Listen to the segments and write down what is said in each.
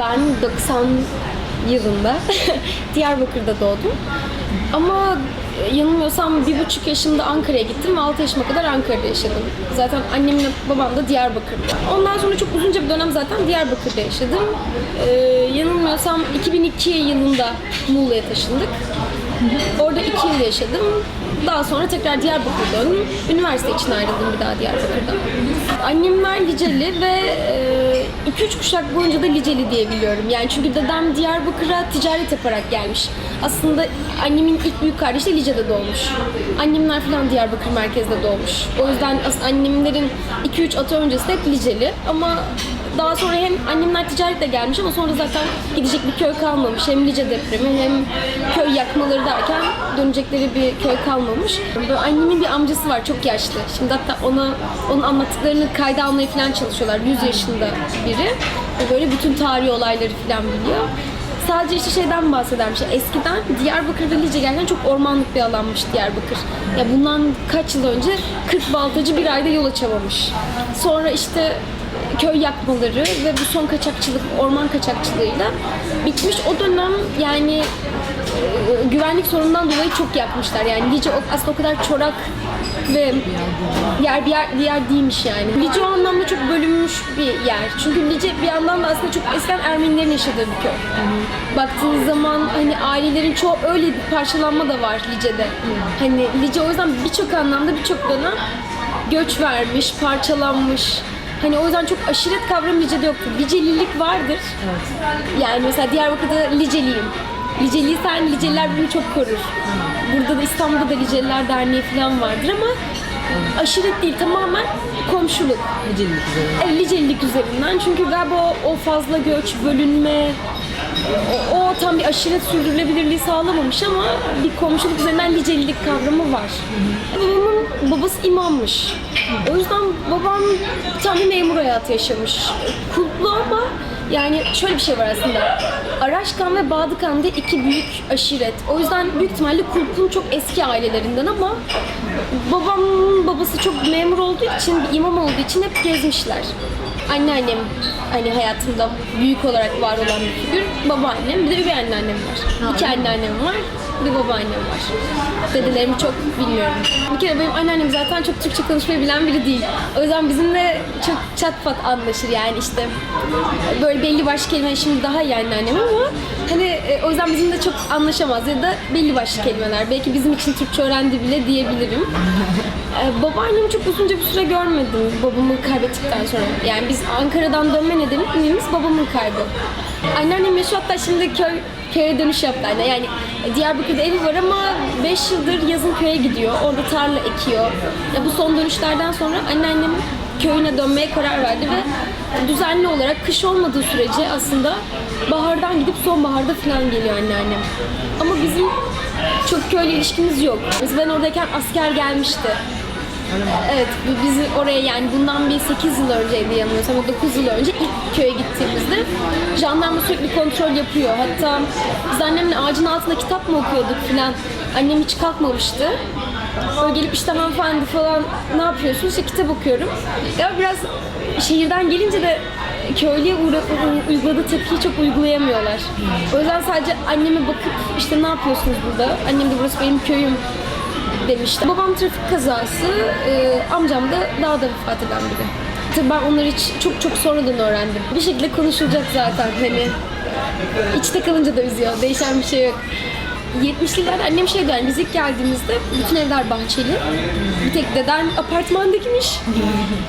Ben 90 yılında Diyarbakır'da doğdum. Ama yanılmıyorsam bir buçuk yaşında Ankara'ya gittim ve 6 yaşıma kadar Ankara'da yaşadım. Zaten annemle babam da Diyarbakır'da. Ondan sonra çok uzunca bir dönem zaten Diyarbakır'da yaşadım. Ee, yanılmıyorsam 2002 yılında Muğla'ya taşındık. Orada iki yıl yaşadım. Daha sonra tekrar Diyarbakır'a döndüm. Üniversite için ayrıldım bir daha Diyarbakır'da. Annemler Liceli ve 2-3 kuşak boyunca da Liceli diye biliyorum. Yani çünkü dedem Diyarbakır'a ticaret yaparak gelmiş. Aslında annemin ilk büyük kardeşi de Lice'de doğmuş. Annemler falan Diyarbakır merkezde doğmuş. O yüzden annemlerin 2-3 atı öncesi hep Liceli. Ama daha sonra hem annemler ticaretle gelmiş ama sonra zaten gidecek bir köy kalmamış. Hem Lice depremi hem köy yakmaları derken dönecekleri bir köy kalmamış. Böyle annemin bir amcası var çok yaşlı. Şimdi hatta ona onun anlattıklarını kayda almaya falan çalışıyorlar. 100 yaşında biri. Ve böyle bütün tarihi olayları falan biliyor. Sadece işte şeyden bahsedermiş. Eskiden Diyarbakır ve Lice gerçekten çok ormanlık bir alanmış Diyarbakır. Ya bundan kaç yıl önce 40 baltacı bir ayda yol açamamış. Sonra işte köy yakmaları ve bu son kaçakçılık, orman kaçakçılığıyla bitmiş. O dönem yani güvenlik sorunundan dolayı çok yakmışlar. Yani Lice aslında o kadar çorak ve yer bir yer, bir yer değilmiş yani. Lice o anlamda çok bölünmüş bir yer. Çünkü Lice bir yandan da aslında çok eskiden Ermenilerin yaşadığı bir köy. Baktığınız zaman hani ailelerin çoğu öyle bir parçalanma da var Lice'de. Hani Lice o yüzden birçok anlamda birçok dönem göç vermiş, parçalanmış. Hani o yüzden çok aşiret kavramı Lice'de yoktur. Licelilik vardır. Yani mesela Diyarbakır'da Liceliyim. Liceliysen Liceliler birbirini çok korur. Burada da İstanbul'da da Liceliler Derneği falan vardır ama aşiret değil tamamen komşuluk. Nicelilik üzerine. E, Licelilik üzerinden. Çünkü galiba o, o fazla göç, bölünme, o, o tam bir aşiret sürdürülebilirliği sağlamamış ama bir komşuluk üzerinden licelilik kavramı var. Babamın babası imammış. O yüzden babam tam bir memur hayatı yaşamış. Kulplu ama yani şöyle bir şey var aslında. Araşkan ve Badıkan diye iki büyük aşiret. O yüzden büyük ihtimalle Kulp'un çok eski ailelerinden ama babamın babası çok memur olduğu için, imam olduğu için hep gezmişler. Anneannem hani hayatımda büyük olarak var olan bir figür. Babaannem, bir de üvey anneannem var. İki anneannem var, bir de babaannem var. Dedelerimi çok bilmiyorum. Bir kere benim anneannem zaten çok Türkçe konuşmayı bilen biri değil. O yüzden bizimle çok çat pat anlaşır yani işte böyle belli başlı kelimeler şimdi daha iyi anneannem ama hani e, o yüzden bizimle çok anlaşamaz ya da belli başlı kelimeler. Belki bizim için Türkçe öğrendi bile diyebilirim. Ee, babaannemi çok uzunca bir süre görmedim babamı kaybettikten sonra. Yani biz Ankara'dan dönme nedenimiz babamın kaybı. Anneannem yaşıyor hatta şimdi köy köye dönüş yaptı anne. Yani Diyarbakır'da evi var ama 5 yıldır yazın köye gidiyor. Orada tarla ekiyor. Ya bu son dönüşlerden sonra anneannem köyüne dönmeye karar verdi ve düzenli olarak kış olmadığı sürece aslında bahardan gidip sonbaharda falan geliyor anneannem. Ama bizim çok köyle ilişkimiz yok. Mesela ben oradayken asker gelmişti. Evet, bu bizi oraya yani bundan bir 8 yıl önceydi yanılmıyorsam, o 9 yıl önce ilk köye gittiğimizde jandarma sürekli kontrol yapıyor. Hatta biz annemle ağacın altında kitap mı okuyorduk filan. Annem hiç kalkmamıştı. Böyle gelip işte hanımefendi falan ne yapıyorsun? İşte kitap okuyorum. Ya biraz şehirden gelince de köylüye uğra- uyguladığı tepkiyi çok uygulayamıyorlar. O yüzden sadece anneme bakıp işte ne yapıyorsunuz burada? Annem de burası benim köyüm demişti. Babam trafik kazası, e, amcam da dağda vefat eden biri. Tabii ben onları hiç çok çok sonradan öğrendim. Bir şekilde konuşulacak zaten hani. İçte kalınca da üzüyor. Değişen bir şey yok. 70'lilerde annem şey der, biz ilk geldiğimizde bütün evler bahçeli. Bir tek dedem apartmandakiymiş.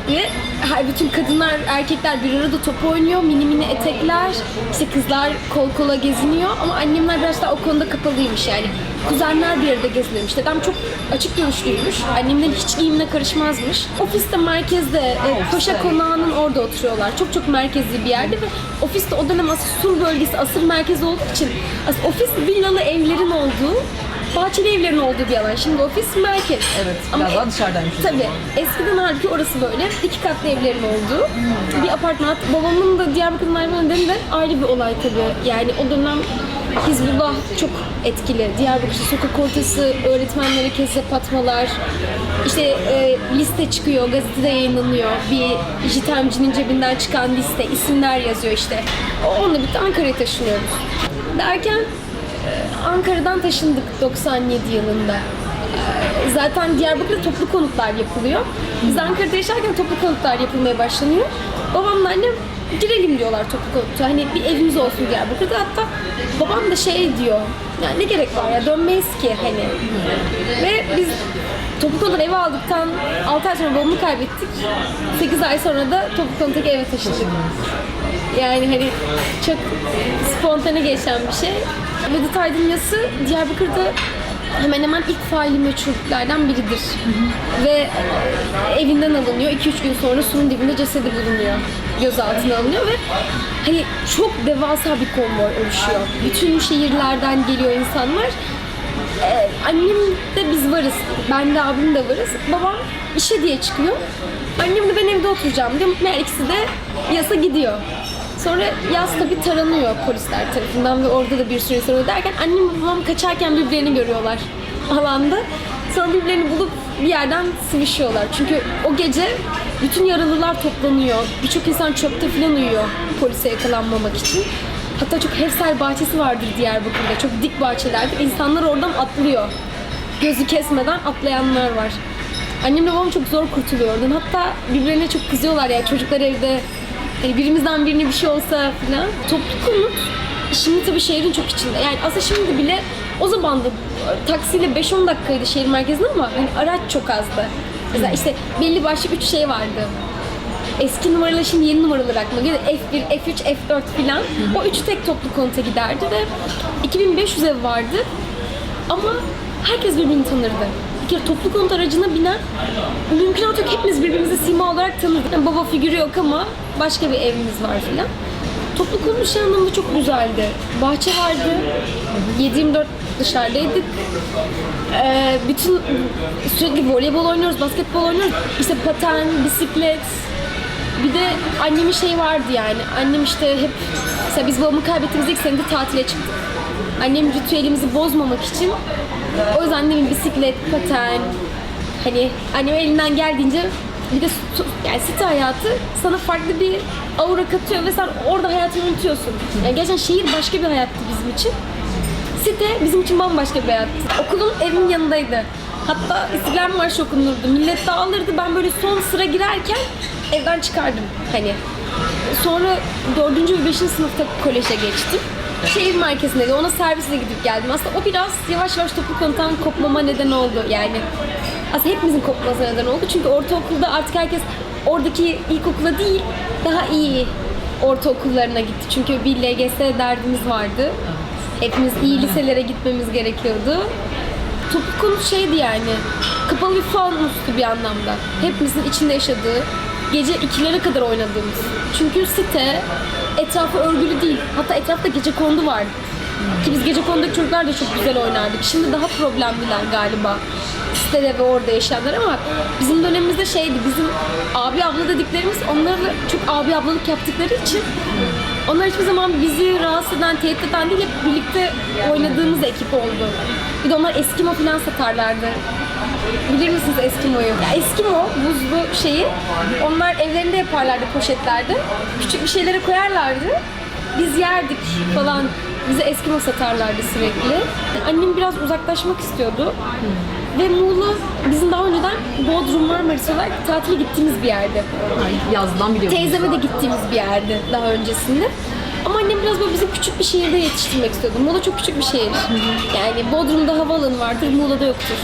Ve her bütün kadınlar, erkekler bir arada top oynuyor, mini mini etekler, işte kızlar kol kola geziniyor ama annemler biraz daha o konuda kapalıymış yani. Kuzenler bir arada gezinirmiş. Dedem çok açık görüşlüymüş. Annemden hiç giyimine karışmazmış. Ofiste merkezde, e, Paşa Konağı'nın orada oturuyorlar. Çok çok merkezli bir yerde ve ofiste o dönem aslında Sur bölgesi asır merkezi olduğu için aslında ofis villalı evlerin olduğu Bahçeli evlerin olduğu bir alan. Şimdi ofis merkez. Evet, Ama biraz daha dışarıdaymış o zaman. Tabii. Eskiden halbuki orası böyle. iki katlı evlerin olduğu bir apartman. Babamın da Diyarbakır'ın ayrılma nedeni de ayrı bir olay tabii. Yani o dönem Hizbullah çok etkili. Diyarbakır'da sokak ortası öğretmenlere kezzap atmalar. İşte e, liste çıkıyor, gazetede yayınlanıyor. Bir jitemcinin cebinden çıkan liste, isimler yazıyor işte. Onunla birlikte Ankara'ya taşınıyoruz. Derken e, Ankara'dan taşındık 97 yılında. E, Zaten Diyarbakır'da toplu konutlar yapılıyor. Biz Ankara'da yaşarken toplu konutlar yapılmaya başlanıyor. Babamla annem girelim diyorlar toplu konuta. Hani bir evimiz olsun Diyarbakır'da. Hatta babam da şey diyor. Yani ne gerek var ya dönmeyiz ki hani. Ve biz toplu konuttan ev aldıktan 6 ay sonra babamı kaybettik. 8 ay sonra da toplu konuttaki eve taşındık. Yani hani çok spontane geçen bir şey. Vedat Aydın Yası Diyarbakır'da hemen hemen ilk faili meçhullerden biridir. Ve evinden alınıyor. 2-3 gün sonra surun dibinde cesedi bulunuyor. Gözaltına alınıyor ve hani çok devasa bir konvoy oluşuyor. Bütün şehirlerden geliyor insanlar. Ee, annem de biz varız. Ben de abim de varız. Babam işe diye çıkıyor. Annem de ben evde oturacağım diyor. Meğer ikisi de yasa gidiyor. Sonra yaz tabii taranıyor polisler tarafından ve orada da bir insan oluyor derken annem babam kaçarken birbirlerini görüyorlar alanda. Sonra birbirlerini bulup bir yerden sıvışıyorlar. Çünkü o gece bütün yaralılar toplanıyor. Birçok insan çöpte falan uyuyor polise yakalanmamak için. Hatta çok Hefsel bahçesi vardır Diyarbakır'da. Çok dik bahçelerdir. İnsanlar oradan atlıyor. Gözü kesmeden atlayanlar var. Annemle babam çok zor kurtuluyor oradan. Hatta birbirlerine çok kızıyorlar ya çocuklar evde. Hani birimizden birine bir şey olsa falan. Toplu konut şimdi tabii şehrin çok içinde. Yani aslında şimdi bile o zaman da taksiyle 5-10 dakikaydı şehir merkezinde ama hani araç çok azdı. Mesela işte belli başlı 3 şey vardı eski numaralar şimdi yeni numaralar aklıma geliyor. F1, F3, F4 filan. O üçü tek toplu konuta giderdi ve 2500 ev vardı. Ama herkes birbirini tanırdı. Bir kere toplu konut aracına binen mümkünat yok. Hepimiz birbirimizi sima olarak tanırdık. Yani baba figürü yok ama başka bir evimiz var filan. Toplu şey anlamda çok güzeldi. Bahçe vardı. 7-24 dışarıdaydık. Ee, bütün sürekli voleybol oynuyoruz, basketbol oynuyoruz. İşte paten, bisiklet, bir de annemin şey vardı yani. Annem işte hep mesela biz babamı kaybettiğimiz ilk senede tatile çıktık. Annem ritüelimizi bozmamak için o yüzden annemin bisiklet, paten hani annem elinden geldiğince bir de yani site hayatı sana farklı bir aura katıyor ve sen orada hayatını unutuyorsun. Yani gerçekten şehir başka bir hayattı bizim için. Site bizim için bambaşka bir hayattı. Okulum evimin yanındaydı. Hatta İstiklal Marşı okunurdu. Millet dağılırdı. Ben böyle son sıra girerken evden çıkardım hani. Sonra 4. ve 5. sınıfta koleje geçtim. Şehir merkezindeydi. Ona servisle gidip geldim. Aslında o biraz yavaş yavaş toplu konuttan kopmama neden oldu yani. Aslında hepimizin kopmasına neden oldu. Çünkü ortaokulda artık herkes oradaki ilkokula değil, daha iyi ortaokullarına gitti. Çünkü bir LGS derdimiz vardı. Hepimiz iyi liselere gitmemiz gerekiyordu. Toplu konut şeydi yani. Kapalı bir fanustu bir anlamda. Hepimizin içinde yaşadığı, gece ikilere kadar oynadığımız. Çünkü site etrafı örgülü değil. Hatta etrafta gece kondu vardı. Ki biz gece kondaki çocuklar da çok güzel oynardık. Şimdi daha problemliler galiba. Sitede ve orada yaşayanlar ama bizim dönemimizde şeydi, bizim abi abla dediklerimiz onlarla çok abi ablalık yaptıkları için onlar hiçbir zaman bizi rahatsız eden, tehdit eden değil, hep birlikte oynadığımız ekip oldu. Bir de onlar Eskimo falan satarlardı. Bilir misiniz Eskimo'yu? Ya Eskimo buzlu şeyi onlar evlerinde yaparlardı poşetlerde. Küçük bir şeylere koyarlardı. Biz yerdik falan. Bize Eskimo satarlardı sürekli. Annem biraz uzaklaşmak istiyordu. Ve Muğla bizim daha önceden Bodrum Marmaris olarak tatile gittiğimiz bir yerdi. Ay, yazdan biliyorum. Teyzeme de gittiğimiz bir yerdi daha öncesinde. Ama annem biraz böyle bizi küçük bir şehirde yetiştirmek istiyordu. Muğla çok küçük bir şehir. Yani Bodrum'da havaalanı vardır, Muğla'da yoktur.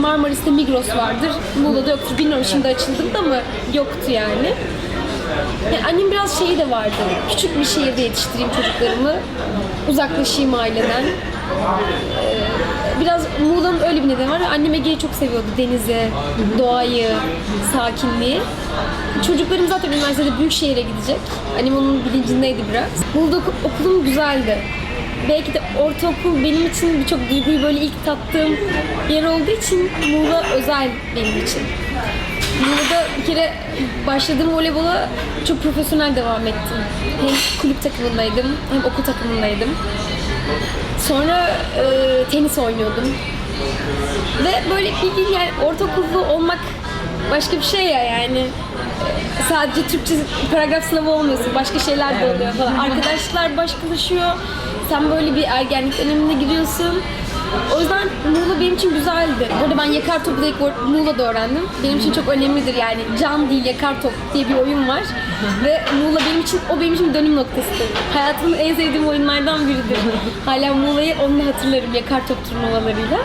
Marmaris'te Migros vardır, Muğla'da yoktur. Bilmiyorum şimdi açıldı da mı yoktu yani. Yani annem biraz şeyi de vardı. Küçük bir şehirde yetiştireyim çocuklarımı. Uzaklaşayım aileden. Ee, biraz Muğla'nın öyle bir nedeni var. Annem Ege'yi çok seviyordu. Denizi, doğayı, sakinliği. Çocuklarım zaten üniversitede büyük şehire gidecek. Annem onun bilincindeydi biraz. Muğla'da oku- okulum güzeldi. Belki de ortaokul benim için birçok duyguyu böyle ilk tattığım yer olduğu için Muğla özel benim için. Muğla'da bir kere başladığım voleybola çok profesyonel devam ettim. Hem kulüp takımındaydım hem okul takımındaydım. Sonra e, tenis oynuyordum. Ve böyle bildiğin yani ortaokullu olmak başka bir şey ya yani. Sadece Türkçe paragraf sınavı olmuyorsun. Başka şeyler de oluyor falan. Arkadaşlar başkalaşıyor. Sen böyle bir ergenlik dönemine giriyorsun. O yüzden Muğla benim için güzeldi. Orada ben yakar topu da ilk Muğla'da öğrendim. Benim için çok önemlidir yani. Can değil yakar top diye bir oyun var. Ve Muğla benim için, o benim için dönüm noktasıdır. Hayatımın en sevdiğim oyunlardan biridir. Hala Muğla'yı onunla hatırlarım yakar top turnuvalarıyla.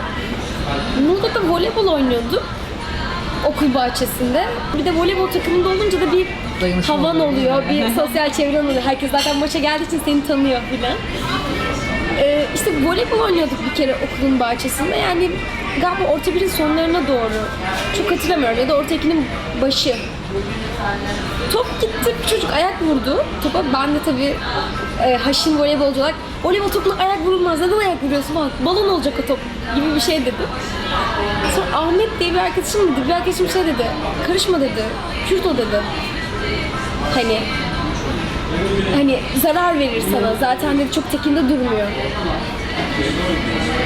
Muğla'da voleybol oynuyordum okul bahçesinde. Bir de voleybol takımında olunca da bir Dayanışma havan oluyor. oluyor, bir sosyal çevren oluyor. Herkes zaten maça geldiği için seni tanıyor filan. Ee, işte voleybol oynuyorduk bir kere okulun bahçesinde. Yani galiba orta birin sonlarına doğru. Çok hatırlamıyorum ya da orta ikinin başı. Top gitti, çocuk ayak vurdu topa. Ben de tabii e, haşin voleybolcu olarak voleybol topuna ayak vurulmaz, neden ayak vuruyorsun falan. Balon olacak o top gibi bir şey dedim. Sonra Ahmet diye bir arkadaşım dedi, bir arkadaşım şey dedi, karışma dedi, Kürt o dedi. Hani hani zarar verir sana. Zaten dedi çok tekinde durmuyor.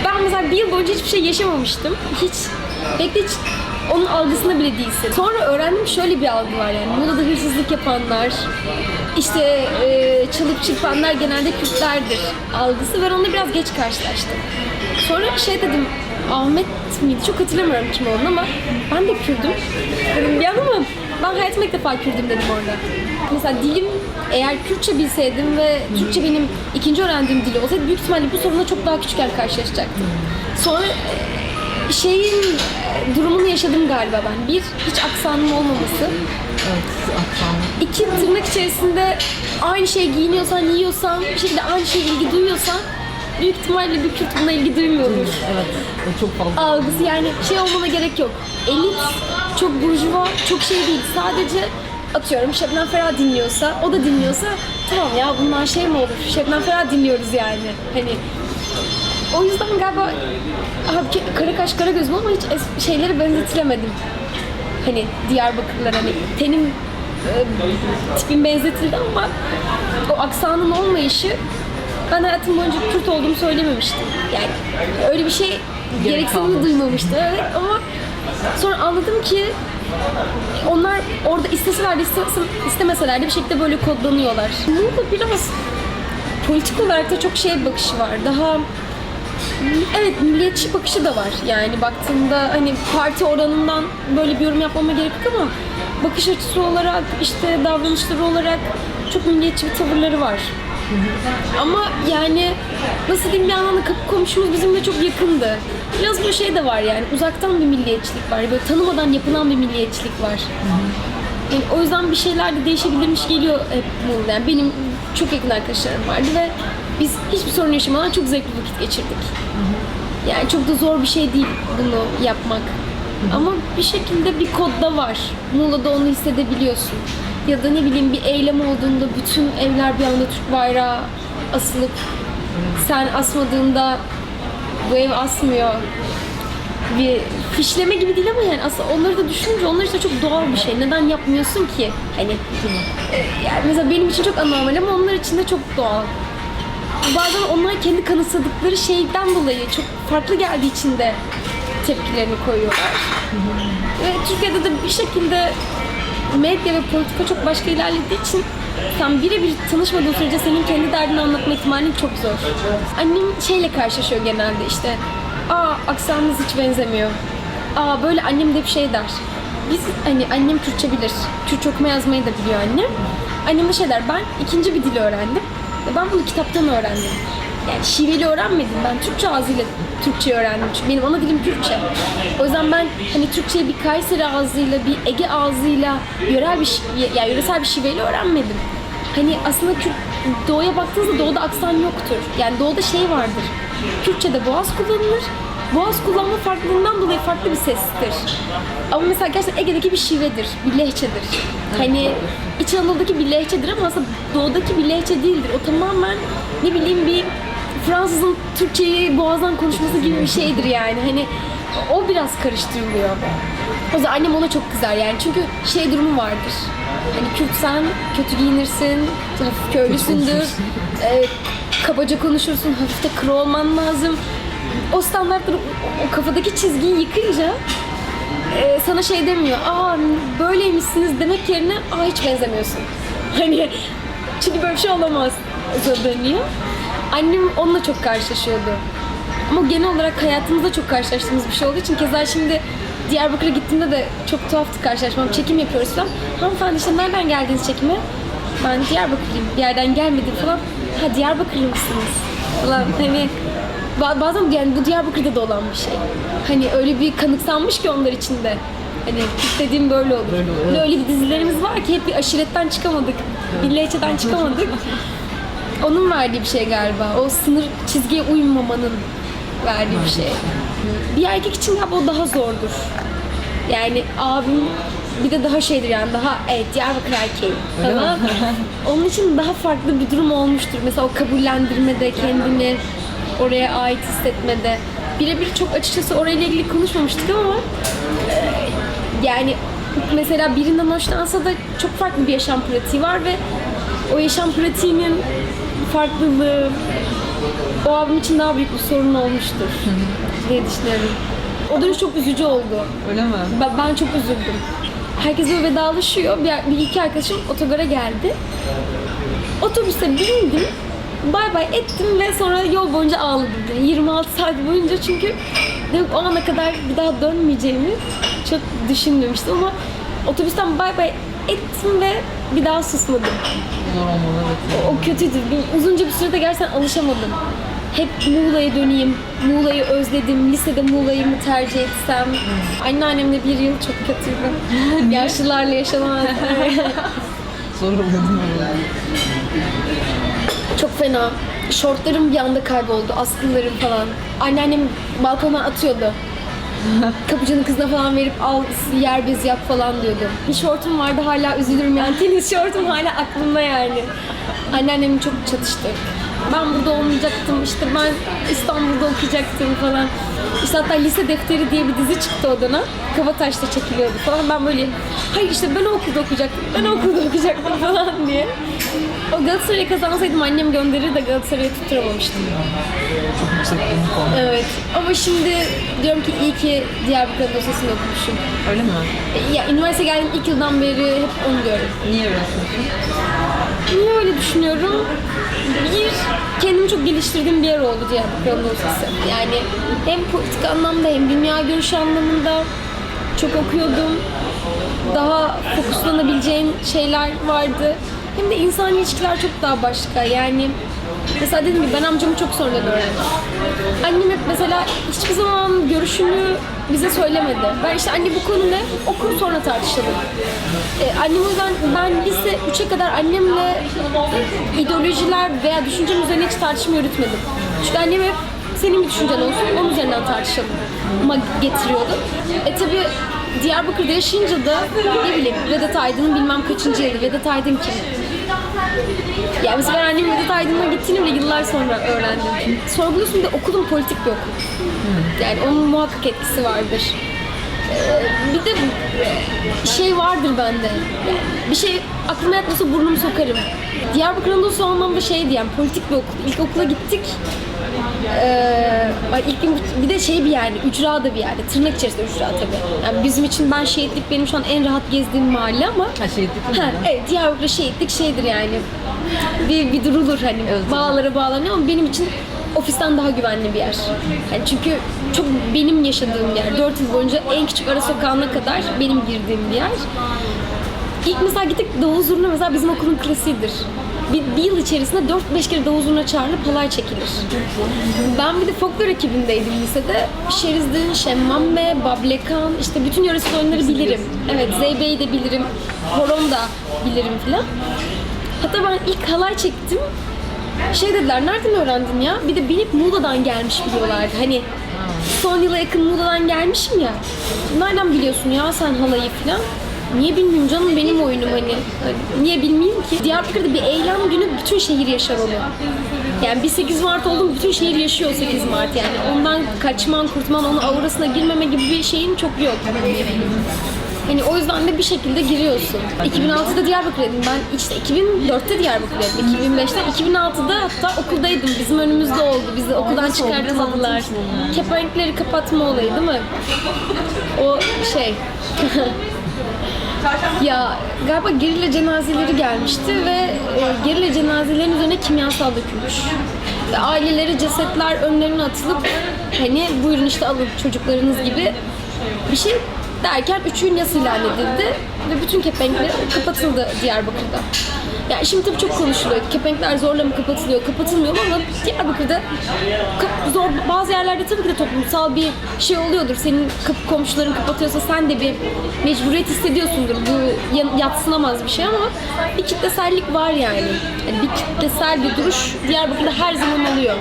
Ben mesela bir yıl boyunca hiçbir şey yaşamamıştım. Hiç belki hiç onun algısında bile değilsin. Sonra öğrendim şöyle bir algı var yani. Muğla'da hırsızlık yapanlar, işte e, çalıp çırpanlar genelde Kürtlerdir algısı. Ben onunla biraz geç karşılaştım. Sonra şey dedim, Ahmet miydi? Çok hatırlamıyorum kim olduğunu ama ben de Kürdüm. Dedim bir ama ben hayatımda ilk defa Kürdüm dedim orada. Mesela dilim eğer Kürtçe bilseydim ve Türkçe benim ikinci öğrendiğim dili olsaydı büyük ihtimalle bu sorunla çok daha küçükken karşılaşacaktım. Sonra e, şeyin e, durumunu yaşadım galiba ben. Bir, hiç aksanım olmaması. Evet, akşam. İki, tırnak içerisinde aynı şey giyiniyorsan, yiyorsan, bir şekilde aynı şeye ilgi duyuyorsan büyük ihtimalle bir Kürt buna ilgi duymuyordur Evet, o çok fazla. algısı yani şey olmana gerek yok. Elit, çok burjuva, çok şey değil. Sadece atıyorum Şebnem Ferah dinliyorsa, o da dinliyorsa tamam ya bundan şey mi olur? Şebnem Ferah dinliyoruz yani. Hani o yüzden galiba abi kara kaş kara gözüm ama hiç es- şeyleri benzetilemedim. Hani Diyarbakırlar hani tenim e, tipim benzetildi ama o aksanın olmayışı ben hayatım boyunca Kürt olduğumu söylememiştim. Yani öyle bir şey gereksinimi duymamıştım evet ama sonra anladım ki onlar orada isteseler de istemeseler de bir şekilde böyle kodlanıyorlar. Burada biraz politik olarak da çok şey bakışı var. Daha Evet milliyetçi bakışı da var. Yani baktığında hani parti oranından böyle bir yorum yapmama gerek yok ama bakış açısı olarak işte davranışları olarak çok milliyetçi bir tavırları var. Ama yani nasıl diyeyim bir anlamda kapı komşumuz bizimle çok yakındı. Biraz böyle şey de var yani uzaktan bir milliyetçilik var. Böyle tanımadan yapılan bir milliyetçilik var. Yani o yüzden bir şeyler de değişebilirmiş geliyor hep bu. Yani benim çok yakın arkadaşlarım vardı ve biz hiçbir sorun yaşamadan çok zevkli vakit geçirdik. Yani çok da zor bir şey değil bunu yapmak. Ama bir şekilde bir kodda var. Muğla'da onu hissedebiliyorsun. Ya da ne bileyim bir eylem olduğunda bütün evler bir anda Türk bayrağı asılıp sen asmadığında bu ev asmıyor bir fişleme gibi değil ama yani aslında onları da düşününce onlar için çok doğal bir şey. Neden yapmıyorsun ki? Hani e, yani mesela benim için çok anormal ama onlar için de çok doğal. Bazen onlar kendi kanıtsadıkları şeyden dolayı çok farklı geldiği için de tepkilerini koyuyorlar. Ve Türkiye'de de bir şekilde medya ve politika çok başka ilerlediği için sen birebir tanışmadığın sürece senin kendi derdini anlatma ihtimalin çok zor. Annem şeyle karşılaşıyor genelde işte. Aa aksanınız hiç benzemiyor. Aa böyle annem de bir şey der. Biz hani annem Türkçe bilir. Türkçe okuma yazmayı da biliyor annem. Annem de şey der ben ikinci bir dil öğrendim. Ben bunu kitaptan öğrendim. Yani şiveli öğrenmedim. Ben Türkçe ağzıyla Türkçe öğrendim. Çünkü benim ana dilim Türkçe. O yüzden ben hani Türkçeyi bir Kayseri ağzıyla, bir Ege ağzıyla, yörel bir, yani yöresel bir şiveyle öğrenmedim. Hani aslında Kürt, doğuya baktığınızda doğuda aksan yoktur. Yani doğuda şey vardır. Kürtçe'de boğaz kullanılır. Boğaz kullanma farklılığından dolayı farklı bir sestir. Ama mesela gerçekten Ege'deki bir şivedir, bir lehçedir. Hani İç Anadolu'daki bir lehçedir ama aslında doğudaki bir lehçe değildir. O tamamen ne bileyim bir Fransızın Türkçeyi boğazdan konuşması gibi bir şeydir yani. Hani o biraz karıştırılıyor. O yüzden annem ona çok kızar yani. Çünkü şey durumu vardır. Hani Kürtsen kötü giyinirsin, hafif köylüsündür. e, kabaca konuşursun, hafif de kuru olman lazım. O standartları, o, o kafadaki çizgiyi yıkınca e, sana şey demiyor, aa böyleymişsiniz demek yerine aa hiç benzemiyorsun. Hani çünkü böyle bir şey olamaz dönüyor. Annem onunla çok karşılaşıyordu. Ama genel olarak hayatımızda çok karşılaştığımız bir şey olduğu için keza şimdi Diyarbakır'a gittiğimde de çok tuhaftı karşılaşmam. Çekim yapıyoruz falan. Hanımefendi işte nereden geldiniz çekime? Ben Diyarbakırlıyım. Bir yerden gelmedim falan. Ha Diyarbakırlı mısınız? Falan hani ba- bazen yani bu Diyarbakır'da da olan bir şey. Hani öyle bir kanıksanmış ki onlar için de. Hani istediğim böyle olur. Böyle Böyle evet. öyle bir dizilerimiz var ki hep bir aşiretten çıkamadık. Milliyetçiden çıkamadık. Onun verdiği bir şey galiba. O sınır çizgiye uymamanın verdiği bir şey. Bir erkek için galiba o daha zordur. Yani abim bir de daha şeydir yani daha evet Diyarbakır erkeği falan. Onun için daha farklı bir durum olmuştur. Mesela o kabullendirmede kendini oraya ait hissetmede. Birebir çok açıkçası orayla ilgili konuşmamıştık ama e, yani mesela birinden hoşlansa da çok farklı bir yaşam pratiği var ve o yaşam pratiğinin farklılığı o abim için daha büyük bir sorun olmuştur diye düşünüyorum. O dönüş çok üzücü oldu. Öyle mi? Ben, ben çok üzüldüm. Herkes böyle vedalaşıyor. Bir, bir iki arkadaşım otogara geldi. Otobüse bindim. Bay bay ettim ve sonra yol boyunca ağladım. Yani 26 saat boyunca çünkü o ana kadar bir daha dönmeyeceğimi çok düşünmemiştim ama otobüsten bay bay ettim ve bir daha susmadım. Zor olmalı evet. O kötüydü. Bir- Uzunca bir sürede gerçekten alışamadım. Hep Muğla'ya döneyim, Muğla'yı özledim, lisede Muğla'yı mı tercih etsem. Anneannemle bir yıl çok kötüydü. Yaşlılarla yaşanamaz. Zor değil mi? çok fena. Şortlarım bir anda kayboldu, askılarım falan. Anneannem balkondan atıyordu. Kapıcının kızına falan verip al yer bez yap falan diyordu. Bir şortum vardı hala üzülürüm yani. Tenis şortum hala aklımda yani. Anneannemle çok çatıştık. Ben burada olmayacaktım, işte ben İstanbul'da okuyacaktım falan. İşte hatta lise defteri diye bir dizi çıktı o dönem. Kabataş'ta çekiliyordu falan. Ben böyle, hayır işte ben okulda okuyacaktım, ben okulda okuyacaktım falan diye. O Galatasaray'ı kazansaydım annem gönderir de Galatasaray'ı tutturamamıştım. Çok yüksek bir konu. Evet. Ama şimdi diyorum ki iyi ki Diyarbakır dosyasını okumuşum. Öyle mi? Ya üniversite geldiğim ilk yıldan beri hep onu diyorum. Niye öyle yapıyorsun? Niye öyle düşünüyorum? Bir, kendimi çok geliştirdiğim bir yer oldu Diyarbakır dosyası. Yani hem politik anlamda hem dünya görüşü anlamında çok okuyordum. Daha fokuslanabileceğin şeyler vardı. Hem de insan ilişkiler çok daha başka. Yani mesela dediğim gibi ben amcamı çok sonradan öğrendim. Annem hep mesela hiçbir zaman görüşünü bize söylemedi. Ben işte anne bu konu ne? Okur sonra tartışalım. Ee, annem o yüzden ben lise 3'e kadar annemle ideolojiler veya düşüncem üzerine hiç tartışma yürütmedim. Çünkü annem hep senin bir düşüncen olsun, onun üzerinden tartışalım ama getiriyordu. E tabi Diyarbakır'da yaşayınca da ne bileyim Vedat Aydın'ın bilmem kaçıncı yılı, Vedat Aydın kim? Yani mesela ben annemin Vedat Aydın'a gittiğini bile yıllar sonra öğrendim. Sorguluyorsun de okulun politik bir okul. Yani onun muhakkak etkisi vardır. Ee, bir de şey vardır bende. Bir şey aklıma yatmasa burnumu sokarım. Diyarbakır Anadolu anlamda şey diyen politik bir okul. İlk okula gittik. Ee, ilk gün bir de şey bir yerde, ücra da bir yerde. Tırnak içerisinde ücra tabii. Yani bizim için ben şehitlik benim şu an en rahat gezdiğim mahalle ama Ha dedim Ha, mi? evet Diyarbakır şehitlik şeydir yani. Bir, bir durulur hani Evet. bağlara bağlanıyor ama benim için ofisten daha güvenli bir yer. Yani çünkü çok benim yaşadığım yer. 4 yıl boyunca en küçük ara sokağına kadar benim girdiğim bir yer. İlk mesela gittik davul zurna mesela bizim okulun klasiğidir. Bir, bir yıl içerisinde 4-5 kere davul zurna çağrılıp halay çekilir. Ben bir de folklor ekibindeydim lisede. Şerizdin, Şemmame, Bablekan, işte bütün yöresel oyunları bilirim. Evet, Zeybe'yi de bilirim, Horon da bilirim filan. Hatta ben ilk halay çektim. Şey dediler, nereden öğrendin ya? Bir de binip Muğla'dan gelmiş biliyorlardı. Hani son yıla yakın Muğla'dan gelmişim ya. Nereden biliyorsun ya sen halayı filan? Niye bilmiyorum canım benim oyunum hani. Niye bilmeyeyim ki? Diyarbakır'da bir eylem günü bütün şehir yaşar onu. Yani bir 8 Mart oldu bütün şehir yaşıyor 8 Mart yani. Ondan kaçman, kurtman, onun aurasına girmeme gibi bir şeyin çok yok. Hani o yüzden de bir şekilde giriyorsun. 2006'da Diyarbakır'daydım. Ben işte 2004'te Diyarbakır'daydım. 2005'te. 2006'da hatta okuldaydım. Bizim önümüzde oldu. Bizi okuldan çıkartmadılar. Kepenkleri kapatma olayı değil mi? O şey... ya galiba gerilla cenazeleri gelmişti ve e, gerilla cenazelerin üzerine kimyasal dökülmüş. Ve aileleri cesetler önlerine atılıp hani buyurun işte alın çocuklarınız gibi bir şey derken üç gün yas ilan edildi ve bütün kepenkler kapatıldı Diyarbakır'da. Yani şimdi tabii çok konuşuluyor. Kepenkler zorla mı kapatılıyor, kapatılmıyor mu ama Diyarbakır'da zor, bazı yerlerde tabii ki de toplumsal bir şey oluyordur. Senin kapı komşuların kapatıyorsa sen de bir mecburiyet hissediyorsundur. Bu yatsınamaz bir şey ama bir kitlesellik var yani. yani bir kitlesel bir duruş Diyarbakır'da her zaman oluyor.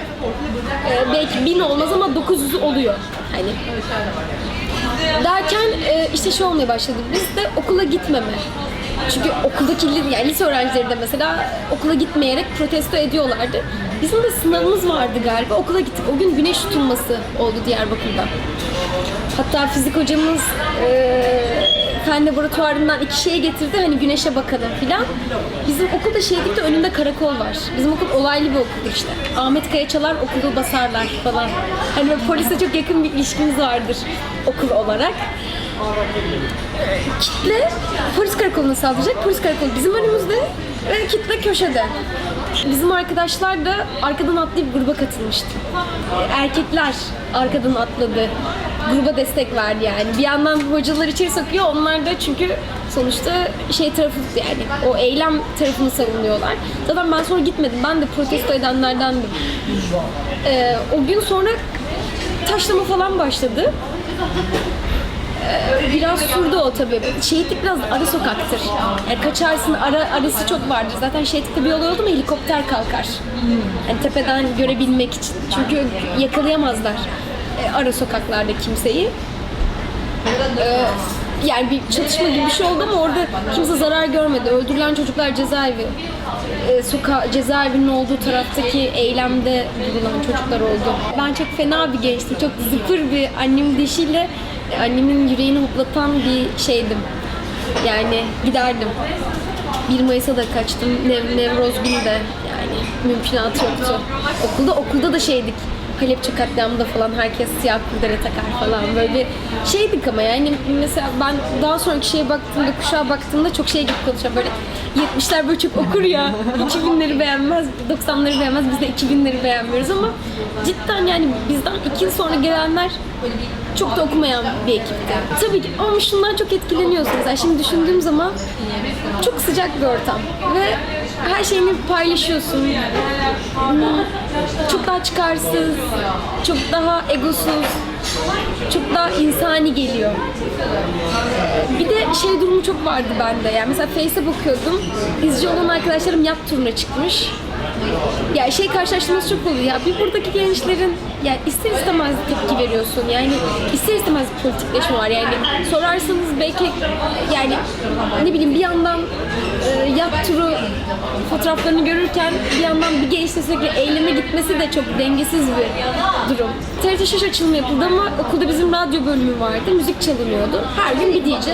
Ee, belki bin olmaz ama 900 oluyor. Hani Derken e, işte şey olmaya başladı. Biz de okula gitmeme. Çünkü okuldaki li- yani lise öğrencileri de mesela okula gitmeyerek protesto ediyorlardı. Bizim de sınavımız vardı galiba. Okula gittik. O gün güneş tutulması oldu Diyarbakır'da. Hatta fizik hocamız e, fen laboratuvarından iki şey getirdi hani güneşe bakalım filan. Bizim okulda şey değil de önünde karakol var. Bizim okul olaylı bir okuldur işte. Ahmet Kaya çalar okulu basarlar falan. Hani polise çok yakın bir ilişkimiz vardır okul olarak. Kitle polis karakoluna saldıracak. Polis karakolu bizim önümüzde ve kitle köşede. Bizim arkadaşlar da arkadan atlayıp gruba katılmıştı. Erkekler arkadan atladı. Gruba destek verdi yani. Bir yandan hocalar içeri sokuyor. Onlar da çünkü sonuçta şey tarafı yani o eylem tarafını savunuyorlar. Zaten ben sonra gitmedim. Ben de protesto edenlerdendim. Ee, o gün sonra taşlama falan başladı. Biraz sürdü o tabii. Şehitlik biraz ara sokaktır. Yani kaçarsın ara, arası çok vardır. Zaten şehitlikte bir yol oldu mu helikopter kalkar. Yani tepeden görebilmek için. Çünkü yakalayamazlar e, ara sokaklarda kimseyi. Ee, yani bir çatışma gibi bir şey oldu ama orada kimse zarar görmedi. Öldürülen çocuklar cezaevi. Ee, soka cezaevinin olduğu taraftaki eylemde vurulan çocuklar oldu. Ben çok fena bir gençtim. Çok zıpır bir annemin dişiyle annemin yüreğini hoplatan bir şeydim. Yani giderdim. 1 Mayıs'a da kaçtım. Nev, Nevroz günü de yani mümkünatı yoktu. Okulda okulda da şeydik. Halepçe katliamında falan herkes siyah kurdele takar falan böyle bir şeydik ama yani mesela ben daha sonraki şeye baktığımda kuşağa baktığımda çok şey gibi konuşuyorum böyle 70'ler böyle çok okur ya 2000'leri beğenmez 90'ları beğenmez biz de 2000'leri beğenmiyoruz ama cidden yani bizden iki yıl sonra gelenler çok da okumayan bir ekipti. Tabii ki ama şundan çok etkileniyorsun. Mesela şimdi düşündüğüm zaman çok sıcak bir ortam ve her şeyini paylaşıyorsun. Çok daha çıkarsız, çok daha egosuz, çok daha insani geliyor. Bir de şey durumu çok vardı bende. Yani mesela Face'e bakıyordum. İzci olan arkadaşlarım yat turuna çıkmış. Ya şey karşılaştırması çok oluyor ya. Bir buradaki gençlerin yani ister istemez tepki veriyorsun. Yani ister istemez politikleşme var. Yani sorarsanız belki yani ne bileyim bir yandan e, yat turu fotoğraflarını görürken bir yandan bir gençle sürekli eyleme gitmesi de çok dengesiz bir durum. TRT Şaş açılımı yapıldı ama okulda bizim radyo bölümü vardı. Müzik çalınıyordu. Her gün bir DJ.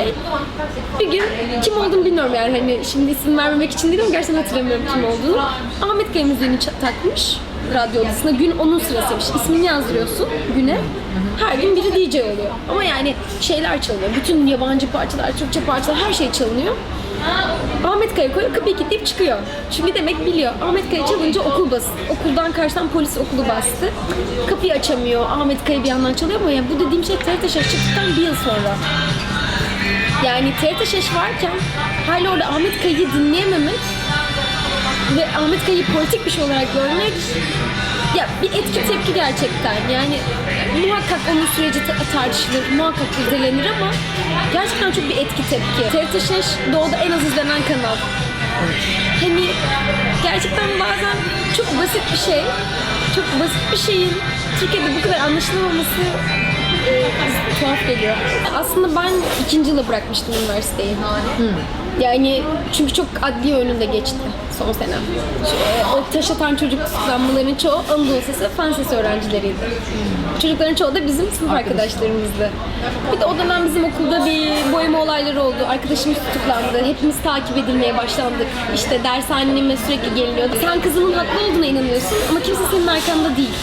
Bir gün kim olduğunu bilmiyorum yani hani şimdi isim vermemek için değil ama gerçekten hatırlamıyorum kim olduğunu. Ahmet Kaya müziğini takmış radyo odasına. Gün onun sırasıymış. İsmini yazdırıyorsun güne. Her gün biri DJ oluyor. Ama yani şeyler çalınıyor. Bütün yabancı parçalar, Türkçe parçalar her şey çalınıyor. Ahmet Kaya koyuyor, kapıyı kilitleyip çıkıyor. Çünkü demek biliyor. Ahmet Kaya çalınca okul bas. Okuldan karşıdan polis okulu bastı. Kapıyı açamıyor. Ahmet Kaya bir yandan çalıyor ama ya bu dediğim şey TRT Şaş çıktıktan bir yıl sonra. Yani TRT Şaş varken hala orada Ahmet Kaya'yı dinleyememek ve Ahmet Kaya'yı politik bir şey olarak görmek ya bir etki tepki gerçekten yani muhakkak onun süreci ta- tartışılır, muhakkak irdelenir ama gerçekten çok bir etki tepki. TRT Şaş doğuda en az izlenen kanal. Hani gerçekten bazen çok basit bir şey, çok basit bir şeyin Türkiye'de bu kadar anlaşılamaması e, tuhaf geliyor. Aslında ben ikinci yıla bırakmıştım üniversiteyi. Yani çünkü çok adli önünde geçti son senem. Şu, e, O taş atan çocuklanmaların çoğu Anadolu Lisesi, Fen Lisesi öğrencileriydi. Çocukların çoğu da bizim sınıf arkadaşlarımızdı. Bir de o dönem bizim okulda bir boyama olayları oldu. Arkadaşımız tutuklandı. Hepimiz takip edilmeye başlandık. İşte dershaneme sürekli geliniyordu. Sen kızının haklı olduğuna inanıyorsun ama kimse senin arkanda değil.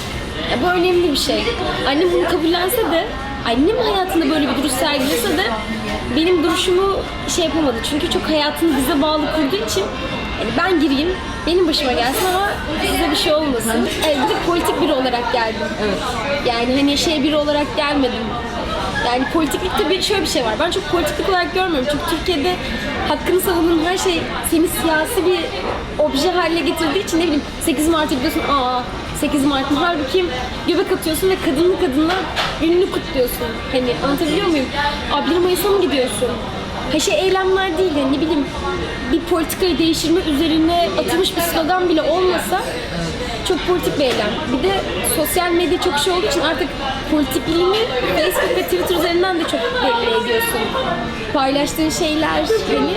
Ya bu önemli bir şey. Annem bunu kabullense de, annem hayatında böyle bir duruş sergilese de benim duruşumu şey yapamadı. Çünkü çok hayatını bize bağlı kurduğu için yani ben gireyim, benim başıma gelsin ama size bir şey olmasın. Evet, bir de politik biri olarak geldim. Evet. Yani hani şey biri olarak gelmedim. Yani politiklikte bir şöyle bir şey var. Ben çok politiklik olarak görmüyorum. Çünkü Türkiye'de hakkını savunan her şey seni siyasi bir obje haline getirdiği için ne bileyim 8 Mart'ı gidiyorsun aa 8 Mart mı? Halbuki göbek atıyorsun ve kadınlı kadınla ünlü kutluyorsun. Hani anlatabiliyor muyum? 1 Mayıs'a mı gidiyorsun? Ha şey eylemler değil de ne bileyim bir politikayı değiştirme üzerine atılmış bir slogan bile olmasa çok politik bir eylem. Bir de sosyal medya çok şey olduğu için artık politikliğini Facebook ve Twitter üzerinden de çok belli ediyorsun. Paylaştığın şeyler hani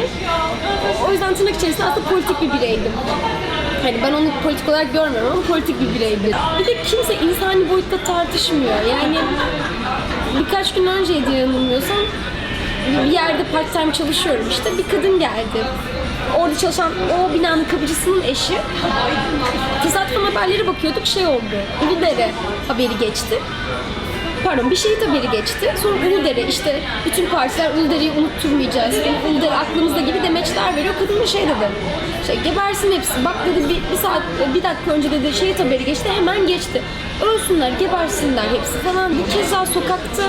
o yüzden tırnak içerisinde aslında politik bir bireydim. Hani ben onu politik olarak görmüyorum ama politik bir bireydim. Bir de kimse insani boyutta tartışmıyor. Yani birkaç gün önceydi yanılmıyorsam bir yerde part time çalışıyorum işte bir kadın geldi. Orada çalışan o binanın kapıcısının eşi. Tesadüfen haberlere bakıyorduk şey oldu. Uludere haberi geçti. Pardon bir şehit haberi geçti. Sonra Uludere işte bütün partiler Uludere'yi unutturmayacağız. Uludere aklımızda gibi demeçler veriyor. Kadın da şey dedi. Şey gebersin hepsi. Bak dedi bir, bir saat bir dakika önce dedi şehit haberi geçti hemen geçti. Ölsünler, gebersinler hepsi falan. Bir keza sokakta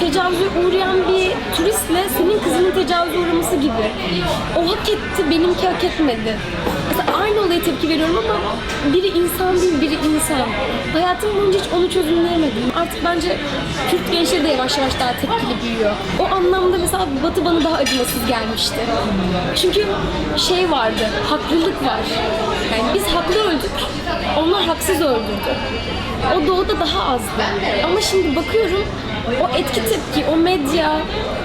tecavüze uğrayan bir turistle senin kızının tecavüze uğraması gibi. O hak etti, benimki hak etmedi. Aynı olaya tepki veriyorum ama biri insan değil, biri insan. Hayatım boyunca hiç onu çözümleyemedim. Artık bence Kürt gençleri de yavaş yavaş daha tepkili büyüyor. O anlamda mesela Batı bana daha acımasız gelmişti. Çünkü şey vardı, haklılık var. Yani biz haklı öldük, onlar haksız öldürdü. O doğuda daha azdı. Ama şimdi bakıyorum o etki tepki, o medya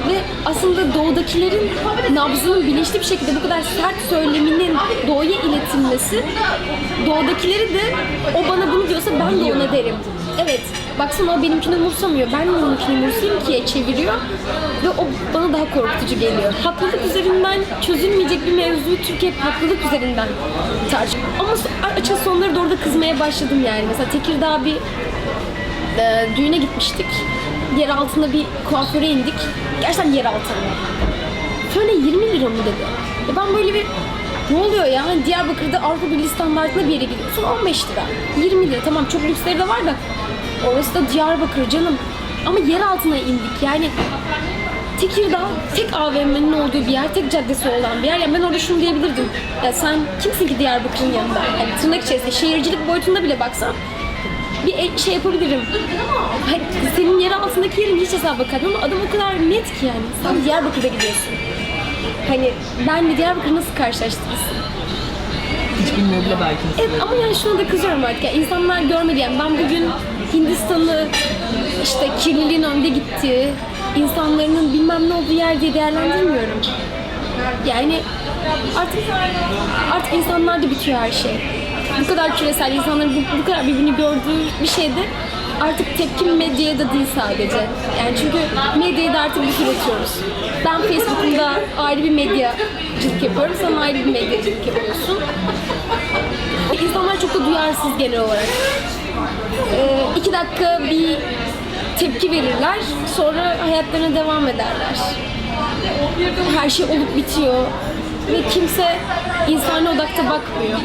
ve aslında doğudakilerin nabzının bilinçli bir şekilde bu kadar sert söyleminin doğuya iletilmesi doğudakileri de o bana bunu diyorsa ben de ona derim. Evet, baksana o benimkini umursamıyor. Ben de onunkini umursayayım ki çeviriyor ve o bana daha korkutucu geliyor. Haklılık üzerinden çözülmeyecek bir mevzuyu Türkiye haklılık üzerinden tartışıyor. Ama açık sonları doğru da kızmaya başladım yani. Mesela Tekirdağ bir e, düğüne gitmiştik. Yer altında bir kuaföre indik. Gerçekten yer altında. Föne 20 lira mı dedi. E ben böyle bir ne oluyor ya? Hani Diyarbakır'da Avrupa Birliği standartında bir yere gidiyorsun 15 lira. 20 lira tamam çok lüksleri de var da orası da Diyarbakır canım. Ama yer altına indik yani Tekirdağ tek AVM'nin olduğu bir yer, tek caddesi olan bir yer. Yani ben orada şunu diyebilirdim. Ya sen kimsin ki Diyarbakır'ın yanında? Yani tırnak içerisinde şehircilik boyutunda bile baksan bir şey yapabilirim. Hani senin yer altındaki yerin hiç hesaba katmam adam o kadar net ki yani. Sen Diyarbakır'da gidiyorsun. Hani benle Diyarbakır'ı nasıl karşılaştırırsın? Hiç bilmiyor bile belki. Evet ama yani şuna da kızıyorum artık. Yani insanlar görmedi yani. Ben bugün Hindistan'ı işte kirliliğin önde gittiği, insanların bilmem ne olduğu yer diye değerlendirmiyorum. Yani artık artık insanlar da bitiyor her şey. Bu kadar küresel, insanların bu, bu kadar birbirini gördüğü bir şeyde artık tepki medyaya da değil sadece. Yani çünkü medyayı da artık biz üretiyoruz. Ben Facebook'umda ayrı bir medyacılık yapıyorum, sen ayrı bir medyacılık yapıyorsun. İnsanlar çok da duyarsız genel olarak. Ee, iki dakika bir tepki verirler, sonra hayatlarına devam ederler. Her şey olup bitiyor ve kimse insani odakta bakmıyor.